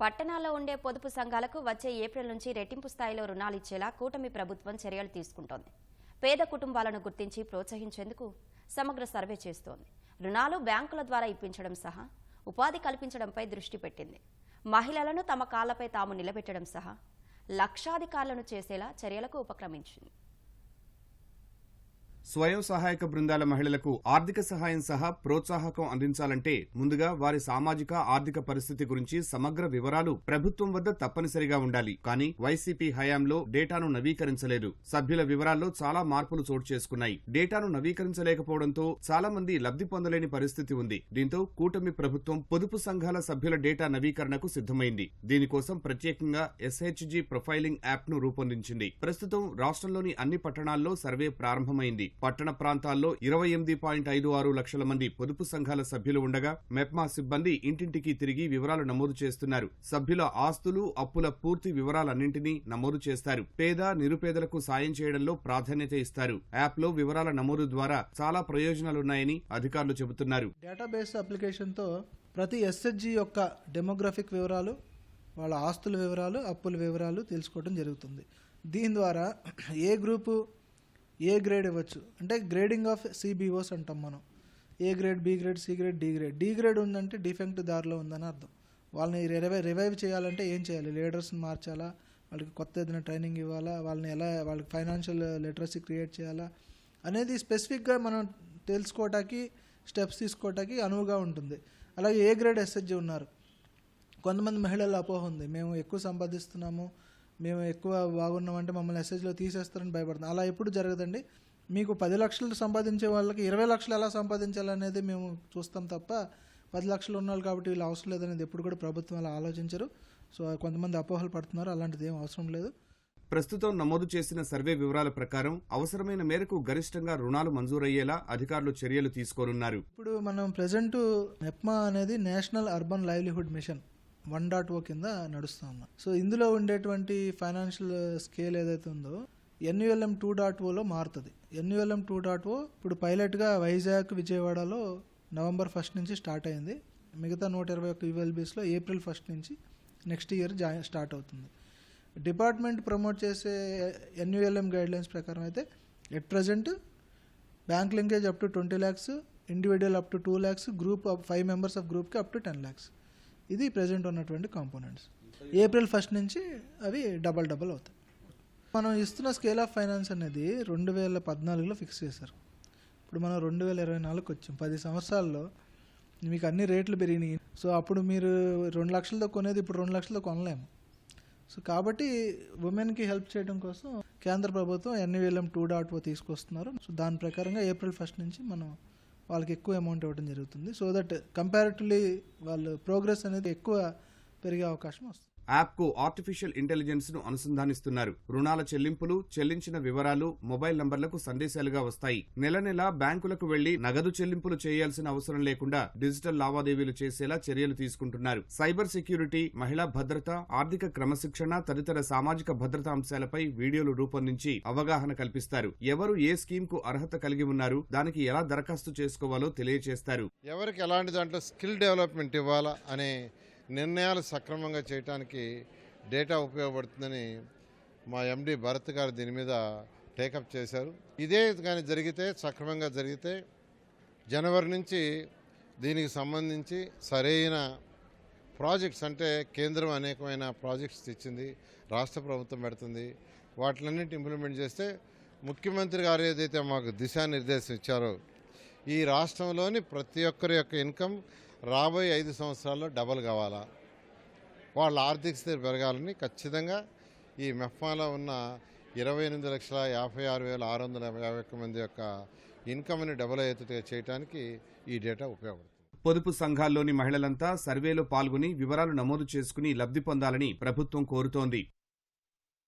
పట్టణాల్లో ఉండే పొదుపు సంఘాలకు వచ్చే ఏప్రిల్ నుంచి రెట్టింపు స్థాయిలో రుణాలు ఇచ్చేలా కూటమి ప్రభుత్వం చర్యలు తీసుకుంటోంది. పేద కుటుంబాలను గుర్తించి ప్రోత్సహించేందుకు సమగ్ర సర్వే చేస్తోంది. రుణాలు బ్యాంకుల ద్వారా ఇప్పించడం సహా ఉపాధి కల్పించడంపై దృష్టి పెట్టింది. మహిళలను తమ కాళ్ళపై తాము నిలబెట్టడం సహా లక్షాధికారులను చేసేలా చర్యలకు ఉపక్రమించింది. స్వయం సహాయక బృందాల మహిళలకు ఆర్థిక సహాయం సహా ప్రోత్సాహకం అందించాలంటే ముందుగా వారి సామాజిక ఆర్థిక పరిస్థితి గురించి సమగ్ర వివరాలు ప్రభుత్వం వద్ద తప్పనిసరిగా ఉండాలి. కానీ వైసీపీ హయాంలో డేటాను నవీకరించలేదు. సభ్యుల వివరాల్లో చాలా మార్పులు చోటు చేసుకున్నాయి. డేటాను నవీకరించలేకపోవడంతో చాలా మంది లబ్ధి పొందలేని పరిస్థితి ఉంది. దీంతో కూటమి ప్రభుత్వం పొదుపు సంఘాల సభ్యుల డేటా నవీకరణకు సిద్ధమైంది. దీనికోసం ప్రత్యేకంగా ఎస్హెచ్జి ప్రొఫైలింగ్ యాప్ను రూపొందించింది. ప్రస్తుతం రాష్ట్రంలోని అన్ని పట్టణాల్లో సర్వే ప్రారంభమైంది. పట్టణ ప్రాంతాల్లో ఇరవై ఎనిమిది పాయింట్ ఐదు ఆరు లక్షల మంది పొదుపు సంఘాల సభ్యులు ఉండగా మెప్మా సిబ్బంది ఇంటింటికి తిరిగి వివరాలు నమోదు చేస్తున్నారు. సభ్యుల ఆస్తులు అప్పుల పూర్తి వివరాలన్నింటినీ నమోదు చేస్తారు. పేద నిరుపేదలకు సాయం చేయడంలో ప్రాధాన్యత ఇస్తారు. యాప్లో వివరాల నమోదు ద్వారా చాలా ప్రయోజనాలున్నాయని అధికారులు చెబుతున్నారు. డేటాబేస్ అప్లికేషన్తో ప్రతి ఎస్ఎస్జి యొక్క డెమోగ్రఫిక్ వివరాలు వాళ్ళ ఆస్తుల వివరాలు అప్పుల వివరాలు తెలుసుకోవడం జరుగుతుంది. దీని ద్వారా ఏ గ్రూపు ఏ గ్రేడ్ ఇవ్వచ్చు? అంటే గ్రేడింగ్ ఆఫ్ సిబిఓస్ అంటాం మనం. A grade B grade C grade D grade. D grade ఉందంటే డిఫెక్ట్ దారిలో ఉందని అర్థం. వాళ్ళని రివైవ్ రివైవ్ చేయాలంటే ఏం చేయాలి? లీడర్స్ని మార్చాలా? వాళ్ళకి కొత్త ఏదైనా ట్రైనింగ్ ఇవ్వాలా? వాళ్ళని ఎలా వాళ్ళకి ఫైనాన్షియల్ లిటరసీ క్రియేట్ చేయాలా? అనేది స్పెసిఫిక్గా మనం తెలుసుకోవటానికి స్టెప్స్ తీసుకోవటానికి అనువుగా ఉంటుంది. అలాగే ఏ గ్రేడ్ ఎస్హెచ్జి ఉన్నారు? కొంతమంది మహిళల అపోహ ఉంది. మేము ఎక్కువ సంపాదిస్తున్నాము. మేము ఎక్కువ బాగున్నామంటే మమ్మల్ని ఎస్హెచ్లో తీసేస్తారని భయపడుతున్నాం. అలా ఎప్పుడు జరగదండి. మీకు పది లక్షలు సంపాదించే వాళ్ళకి ఇరవై లక్షలు ఎలా సంపాదించాలనేది మేము చూస్తాం తప్ప పది లక్షలు ఉన్నారు కాబట్టి వీళ్ళు అవసరం లేదనేది ఎప్పుడు కూడా ప్రభుత్వం అలా ఆలోచించరు. సో కొంతమంది అపోహలు పడుతున్నారు. అలాంటిది ఏం అవసరం లేదు. ప్రస్తుతం నమోదు చేసిన సర్వే వివరాల ప్రకారం అవసరమైన మేరకు గరిష్టంగా రుణాలు మంజూరయ్యేలా అధికారులు చర్యలు తీసుకోనున్నారు. ఇప్పుడు మనం ప్రజెంట్ మెప్మా అనేది national urban livelihood mission. One dot O కింద నడుస్తూ ఉన్నాం. సో ఇందులో ఉండేటువంటి ఫైనాన్షియల్ స్కేల్ ఏదైతే ఉందో ఎన్యుఎల్ఎం టూ డాట్ ఓలో మారుతుంది. ఎన్యుఎల్ఎం టూ డాట్ ఓ ఇప్పుడు పైలట్గా వైజాగ్ విజయవాడలో నవంబర్ ఫస్ట్ నుంచి స్టార్ట్ అయింది. మిగతా నూట ఇరవై ఒక్క యూఎల్బీస్లో ఏప్రిల్ ఫస్ట్ నుంచి నెక్స్ట్ ఇయర్ జాయిన్ స్టార్ట్ అవుతుంది. డిపార్ట్మెంట్ ప్రమోట్ చేసే ఎన్యుఎల్ఎం గైడ్లైన్స్ ప్రకారం అయితే at present bank linkage up to twenty lakhs individual up to two lakhs group five members of గ్రూప్కి అప్ టు టెన్ ల్యాక్స్. ఇది ప్రజెంట్ ఉన్నటువంటి components April first నుంచి అవి double double అవుతాయి. మనం ఇస్తున్న స్కేల్ ఆఫ్ ఫైనాన్స్ అనేది రెండు వేల పద్నాలుగులో ఫిక్స్ చేశారు. ఇప్పుడు మనం రెండు వేల ఇరవై నాలుగుకి వచ్చాం. పది సంవత్సరాల్లో మీకు అన్ని రేట్లు పెరిగినాయి. సో అప్పుడు మీరు రెండు లక్షలతో కొనేది ఇప్పుడు రెండు లక్షలతో కొనలేము. సో కాబట్టి ఉమెన్కి హెల్ప్ చేయడం కోసం కేంద్ర ప్రభుత్వం NULM two dot O oh తీసుకొస్తున్నారు. సో దాని ప్రకారంగా ఏప్రిల్ ఫస్ట్ నుంచి మనం వాళ్ళకి ఎక్కువ అమౌంట్ ఇవ్వడం జరుగుతుంది. సో దట్ కంపారిటివ్లీ వాళ్ళు ప్రోగ్రెస్ అనేది ఎక్కువ పెరిగే అవకాశం వస్తుంది. యాప్కు ఆర్టిఫిషియల్ ఇంటెలిజెన్స్ను అనుసంధానిస్తున్నారు. రుణాల చెల్లింపులు చెల్లించిన వివరాలు మొబైల్ నంబర్లకు సందేశాలుగా వస్తాయి. నెల నెల బ్యాంకులకు వెళ్ళి నగదు చెల్లింపులు చేయాల్సిన అవసరం లేకుండా డిజిటల్ లావాదేవీలు చేసేలా చర్యలు తీసుకుంటున్నారు. సైబర్ సెక్యూరిటీ మహిళా భద్రత ఆర్థిక క్రమశిక్షణ తదితర సామాజిక భద్రతా అంశాలపై వీడియోలు రూపొందించి అవగాహన కల్పిస్తారు. ఎవరు ఏ స్కీమ్కు అర్హత కలిగి ఉన్నారు దానికి ఎలా దరఖాస్తు చేసుకోవాలో తెలియజేస్తారు ఎవరికి ఎలాంటి దాంట్లో స్కిల్ డెవలప్మెంట్ ఇవ్వాలా అనే నిర్ణయాలు సక్రమంగా చేయడానికి డేటా ఉపయోగపడుతుందని మా ఎండి భరత్ గారు దీని మీద టేకప్ చేశారు. ఇదే కానీ జరిగితే సక్రమంగా జరిగితే జనవరి నుంచి దీనికి సంబంధించి సరైన ప్రాజెక్ట్స్ అంటే కేంద్రం అనేకమైన ప్రాజెక్ట్స్ తెచ్చింది రాష్ట్ర ప్రభుత్వం పెడుతుంది. వాటిలన్నింటి ఇంప్లిమెంట్ చేస్తే ముఖ్యమంత్రి గారు ఏదైతే మాకు దిశానిర్దేశం ఇచ్చారో ఈ రాష్ట్రంలోని ప్రతి ఒక్కరి యొక్క ఇన్కమ్ రాబోయే ఐదు సంవత్సరాల్లో డబల్ కావాలా? వాళ్ళ ఆర్థిక స్థితి పెరగాలని ఖచ్చితంగా ఈ మెఫ్మాలో ఉన్న ఇరవై ఎనిమిది లక్షల యాభై ఆరు వేల ఆరు వందల యాభై ఒక్క మంది యొక్క ఇన్కమ్ని డబుల్ అయ్యేట్టుగా చేయడానికి ఈ డేటా ఉపయోగపడుతుంది. పొదుపు సంఘాల్లోని మహిళలంతా సర్వేలో పాల్గొని వివరాలు నమోదు చేసుకుని లబ్ధి పొందాలని ప్రభుత్వం కోరుతోంది.